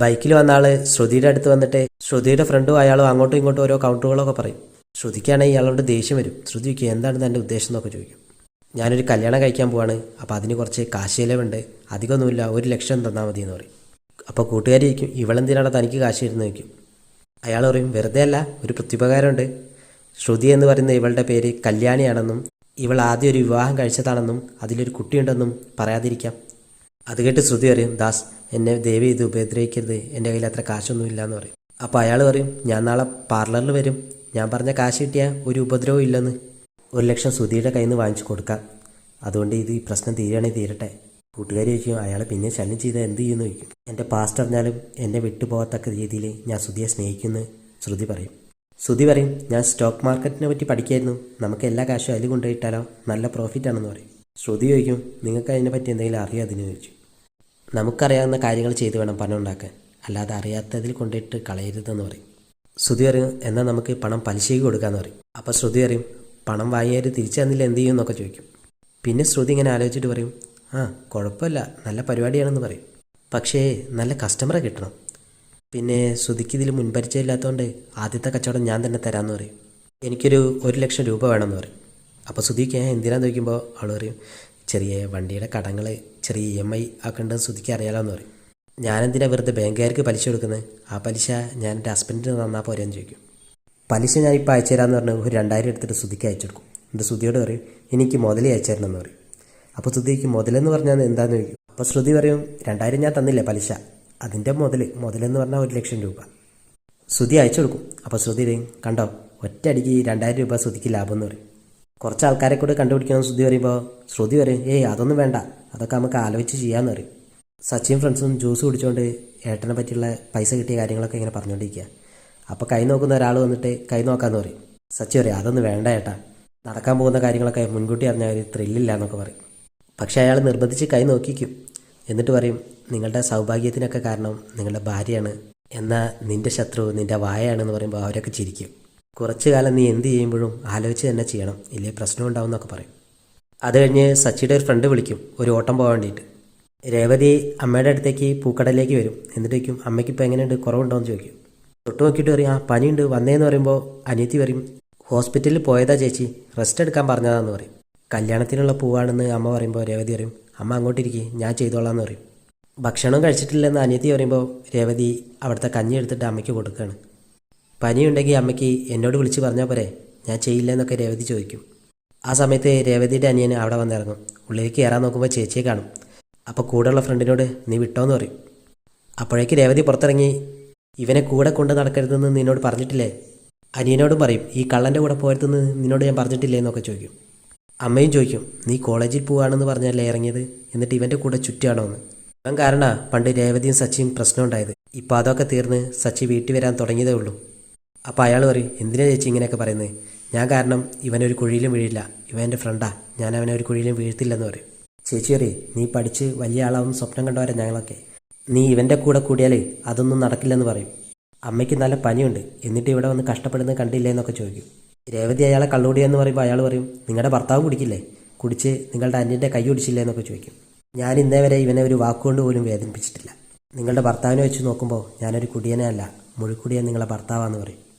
ബൈക്കിൽ വന്ന ആൾ ശ്രുതിയുടെ അടുത്ത് വന്നിട്ട് ശ്രുതിയുടെ ഫ്രണ്ടും അയാളും അങ്ങോട്ടും ഇങ്ങോട്ടും ഓരോ കൗണ്ടറുകളൊക്കെ പറയും. ശ്രുതിക്കാണെങ്കിൽ ഇയാളോട് ദേഷ്യം വരും. ശ്രുതി ചോദിക്കും എന്താണ് തന്റെ ഉദ്ദേശം എന്നൊക്കെ ചോദിക്കും. ഞാനൊരു കല്യാണം കഴിക്കാൻ പോവാണ്. അപ്പോൾ അതിന് കുറച്ച് കാശ് ചിലവുണ്ട് അധികമൊന്നുമില്ല. ഒരു ലക്ഷം തന്നാൽ മതി എന്ന് പറയും. അപ്പോൾ കൂട്ടുകാരി ചോദിക്കും ഇവളെന്തിനാണ് തനിക്ക് കാശ് തരുന്നത് ചോദിക്കും. അയാൾ പറയും വെറുതെ അല്ല ഒരു പ്രത്യുപകാരമുണ്ട്. ശ്രുതി എന്ന് പറയുന്ന ഇവളുടെ പേര് കല്യാണിയാണെന്നും ഇവൾ ആദ്യം ഒരു വിവാഹം കഴിച്ചതാണെന്നും അതിലൊരു കുട്ടിയുണ്ടെന്നും പറയാതിരിക്കാം. അത് കേട്ട് ശ്രുതി പറയും ദാസ് എന്നെ ദേവി ഇത് ഉപദ്രവിക്കരുത്. എന്റെ കയ്യിൽ അത്ര കാശൊന്നും ഇല്ല എന്ന് പറയും. അപ്പോൾ അയാൾ പറയും ഞാൻ നാളെ പാർലറിൽ വരും. ഞാൻ പറഞ്ഞ കാശ് കിട്ടിയാൽ ഒരു ഉപദ്രവം ഇല്ലെന്ന്. ഒരു ലക്ഷം സുധിയുടെ കയ്യിൽ നിന്ന് വാങ്ങിച്ചു കൊടുക്കാം. അതുകൊണ്ട് ഇത് ഈ പ്രശ്നം തീരുകയാണെങ്കിൽ തീരട്ടെ. കൂട്ടുകാരി ചോദിക്കും അയാൾ പിന്നെ ശല്യം ചെയ്താൽ എന്ത് ചെയ്യുമെന്ന് ചോദിക്കും. എന്റെ പാസ്റ്റ് പറഞ്ഞാലും എന്നെ വിട്ടുപോകത്തക്ക രീതിയിൽ ഞാൻ സുധിയെ സ്നേഹിക്കുന്നു ശ്രുതി പറയും. ശ്രുതി പറയും ഞാൻ സ്റ്റോക്ക് മാർക്കറ്റിനെ പറ്റി പഠിക്കായിരുന്നു. നമുക്ക് എല്ലാ കാശും അതിൽ കൊണ്ടുപോയിട്ടാലോ നല്ല പ്രോഫിറ്റ് ആണെന്ന് പറയും. ശ്രുതി ചോദിക്കും നിങ്ങൾക്ക് അതിനെപ്പറ്റി എന്തെങ്കിലും അറിയാം? അതിന് ചോദിച്ചു. നമുക്കറിയാവുന്ന കാര്യങ്ങൾ ചെയ്ത് വേണം പണം ഉണ്ടാക്കാൻ അല്ലാതെ അറിയാത്തതിൽ കൊണ്ടിട്ട് കളയരുതെന്ന് പറയും. ശ്രുതി പറയും എന്നാൽ നമുക്ക് പണം പലിശയ്ക്ക് കൊടുക്കാമെന്ന് പറയും. അപ്പോൾ ശ്രുതി പറയും പണം വാങ്ങിയാൽ തിരിച്ചു തന്നില്ല? എന്ത് ചെയ്യും എന്നൊക്കെ ചോദിക്കും. പിന്നെ ശ്രുതി ഇങ്ങനെ ആലോചിച്ചിട്ട് പറയും ആ കുഴപ്പമില്ല നല്ല പരിപാടിയാണെന്ന് പറയും. പക്ഷേ നല്ല കസ്റ്റമറെ കിട്ടണം. പിന്നെ ശ്രുതിക്ക് ഇതിൽ മുൻപരിചയമില്ലാത്തതുകൊണ്ട് ആദ്യത്തെ കച്ചവടം ഞാൻ തന്നെ തരാമെന്ന് പറയും. എനിക്കൊരു ഒരു ലക്ഷം രൂപ വേണമെന്ന് പറയും. അപ്പോൾ ശ്രുതിക്ക് എന്തിനാന്ന് ചോദിക്കുമ്പോൾ അവൾ പറയും ചെറിയ വണ്ടിയുടെ കടങ്ങൾ ചെറിയ ഇ എം ഐ ഒക്കെ ഉണ്ടെന്ന് ശ്രുതിക്ക് അറിയാലോന്ന് പറയും. ഞാനെന്തിനാ വെറുതെ ബാങ്കുകാർക്ക് പലിശ കൊടുക്കുന്നത് ആ പലിശ ഞാൻ എന്റെ ഹസ്ബൻഡിന് തന്നാൽ പോരെന്ന് ചോദിക്കും. പലിശ ഞാൻ ഇപ്പോൾ അയച്ചു തരാമെന്ന് പറഞ്ഞ് ഒരു രണ്ടായിരം എടുത്തിട്ട് ശ്രുതിക്ക് അയച്ചു കൊടുക്കും. എന്നിട്ട് ശ്രുതിയോട് പറയും എനിക്ക് മുതലേ അയച്ചു തരണമെന്ന് പറയും. അപ്പോൾ ശ്രുതിക്ക് മുതലെന്ന് പറഞ്ഞാൽ എന്താണെന്ന് ചോദിക്കും? അപ്പോൾ ശ്രുതി പറയും രണ്ടായിരം ഞാൻ തന്നില്ല പലിശ? അതിന്റെ മുതൽ മുതലെന്ന് പറഞ്ഞാൽ ഒരു ലക്ഷം രൂപ. ശ്രുതി അയച്ചു കൊടുക്കും. അപ്പോൾ ശ്രുതി പറയും കണ്ടോ ഒറ്റയടിക്ക് രണ്ടായിരം രൂപ ശ്രുതിക്ക് ലാഭം എന്ന് പറയും. കുറച്ച് ആൾക്കാരെ കൂടെ കണ്ടുപിടിക്കണം ശ്രുതി പറയുമ്പോൾ ശ്രുതി പറയും ഏയ് അതൊന്നും വേണ്ട. അതൊക്കെ നമുക്ക് ആലോചിച്ച് ചെയ്യാമെന്ന് പറയും. സച്ചിൻ ഫ്രണ്ട്സും ജ്യൂസ് കുടിച്ചുകൊണ്ട് ഏട്ടനെ പറ്റിയുള്ള പൈസ കിട്ടിയ കാര്യങ്ങളൊക്കെ ഇങ്ങനെ പറഞ്ഞുകൊണ്ടിരിക്കുക അപ്പോൾ കൈ നോക്കുന്ന ഒരാൾ വന്നിട്ട് കൈ നോക്കാമെന്ന് പറയും. സച്ചി പറയും അതൊന്നും വേണ്ട ഏട്ടാ. നടക്കാൻ പോകുന്ന കാര്യങ്ങളൊക്കെ മുൻകൂട്ടി അറിഞ്ഞാൽ ഒരു ത്രില്ലില്ല എന്നൊക്കെ പറയും. പക്ഷേ അയാൾ നിർബന്ധിച്ച് കൈ നോക്കിക്കും. എന്നിട്ട് പറയും നിങ്ങളുടെ സൗഭാഗ്യത്തിനൊക്കെ കാരണം നിങ്ങളുടെ ഭാര്യയാണ്. എന്നാൽ നിന്റെ ശത്രു നിന്റെ വായയാണെന്ന് പറയുമ്പോൾ അവരൊക്കെ ചിരിക്കും. കുറച്ചു കാലം നീ എന്ത് ചെയ്യുമ്പോഴും ആലോചിച്ച് തന്നെ ചെയ്യണം. ഇല്ലേ? പ്രശ്നം ഉണ്ടാവും എന്നൊക്കെ പറയും. അത് കഴിഞ്ഞ് സച്ചിയുടെ ഒരു ഫ്രണ്ട് വിളിക്കും. ഒരു ഓട്ടം പോകാൻ വേണ്ടിയിട്ട്. രേവതി അമ്മയുടെ അടുത്തേക്ക് പൂക്കടയിലേക്ക് വരും. എന്നിട്ട് വയ്ക്കും അമ്മയ്ക്ക് ഇപ്പോൾ എങ്ങനെയുണ്ട്? കുറവുണ്ടോ എന്ന് ചോദിക്കും. തൊട്ട് നോക്കിയിട്ട് പറയും ആ പനിയുണ്ട്. വന്നേന്ന് പറയുമ്പോൾ അനിയത്തി പറയും ഹോസ്പിറ്റലിൽ പോയതാ ചേച്ചി. റെസ്റ്റ് എടുക്കാൻ പറഞ്ഞതാന്ന് പറയും. കല്യാണത്തിനുള്ള പൂവാണെന്ന് അമ്മ പറയുമ്പോൾ രേവതി പറയും അമ്മ അങ്ങോട്ടിരിക്കും. ഞാൻ ചെയ്തോളാം എന്ന് പറയും. ഭക്ഷണം കഴിച്ചിട്ടില്ലെന്ന് അനിയത്തി പറയുമ്പോൾ രേവതി അവിടുത്തെ കഞ്ഞി എടുത്തിട്ട് അമ്മയ്ക്ക് കൊടുക്കുകയാണ് പനിയുണ്ടെങ്കിൽ അമ്മയ്ക്ക് എന്നോട് വിളിച്ച് പറഞ്ഞാൽ പോരെ. ഞാൻ ചെയ്യില്ല എന്നൊക്കെ രേവതി ചോദിക്കും. ആ സമയത്ത് രേവതിയുടെ അനിയൻ അവിടെ വന്നിറങ്ങും. ഉള്ളിലേക്ക് കയറാൻ നോക്കുമ്പോൾ ചേച്ചിയെ കാണും. അപ്പോൾ കൂടെയുള്ള ഫ്രണ്ടിനോട് നീ വിട്ടോന്ന് പറയും. അപ്പോഴേക്ക് രേവതി പുറത്തിറങ്ങി ഇവനെ കൂടെ കൊണ്ട് നടക്കരുതെന്ന് നിന്നോട് പറഞ്ഞിട്ടില്ലേ? അനിയനോടും പറയും ഈ കള്ളന്റെ കൂടെ പോയരുതെന്ന് നിന്നോട് ഞാൻ പറഞ്ഞിട്ടില്ലേ? എന്നൊക്കെ ചോദിക്കും. അമ്മയും ചോദിക്കും നീ കോളേജിൽ പോവാണെന്ന് പറഞ്ഞല്ലേ ഇറങ്ങിയത്? എന്നിട്ട് ഇവന്റെ കൂടെ ചുറ്റുകയാണോ എന്ന്? ഇവൻ കാരണ പണ്ട് രേവതിയും സച്ചിയും പ്രശ്നം ഉണ്ടായത് ഇപ്പോൾ അതൊക്കെ തീർന്ന് സച്ചി വീട്ടിൽ വരാൻ തുടങ്ങിയതേ ഉള്ളൂ. അപ്പോൾ അയാൾ പറയും എന്തിനാ ചേച്ചി ഇങ്ങനെയൊക്കെ പറയുന്നത് ഞാൻ കാരണം ഇവനൊരു കുഴിയിലും വീഴില്ല. ഇവൻ എന്റെ ഫ്രണ്ടാ ഞാൻ അവനെ ഒരു കുഴിയിലും വീഴ്ത്തില്ലെന്ന് പറയും. ചേച്ചി പറയും നീ പഠിച്ച് വലിയ ആളാവും സ്വപ്നം കണ്ടവരാ ഞങ്ങളൊക്കെ. നീ ഇവന്റെ കൂടെ കൂടിയാൽ അതൊന്നും നടക്കില്ലെന്ന് പറയും. അമ്മയ്ക്ക് നല്ല പനിയുണ്ട്. എന്നിട്ട് ഇവിടെ വന്ന് കഷ്ടപ്പെടുന്നത് കണ്ടില്ലേ എന്നൊക്കെ ചോദിക്കും. രേവതി അയാളെ കള്ളുകൂടിയെന്ന് പറയുമ്പോൾ അയാൾ പറയും നിങ്ങളുടെ ഭർത്താവ് കുടിക്കില്ലേ? കുടിച്ച് നിങ്ങളുടെ അന്യന്റെ കൈ ഒടിച്ചില്ലേ എന്നൊക്കെ ചോദിക്കും. ഞാൻ ഇന്നേ വരെ ഇവനെ ഒരു വാക്കുകൊണ്ട് പോലും വേദനിപ്പിച്ചിട്ടില്ല. നിങ്ങളുടെ ഭർത്താവിനെ വെച്ച് നോക്കുമ്പോൾ ഞാനൊരു കുടിയനെ അല്ല. മുഴുക്കുടിയൻ നിങ്ങളെ ഭർത്താവാന്ന് പറയും.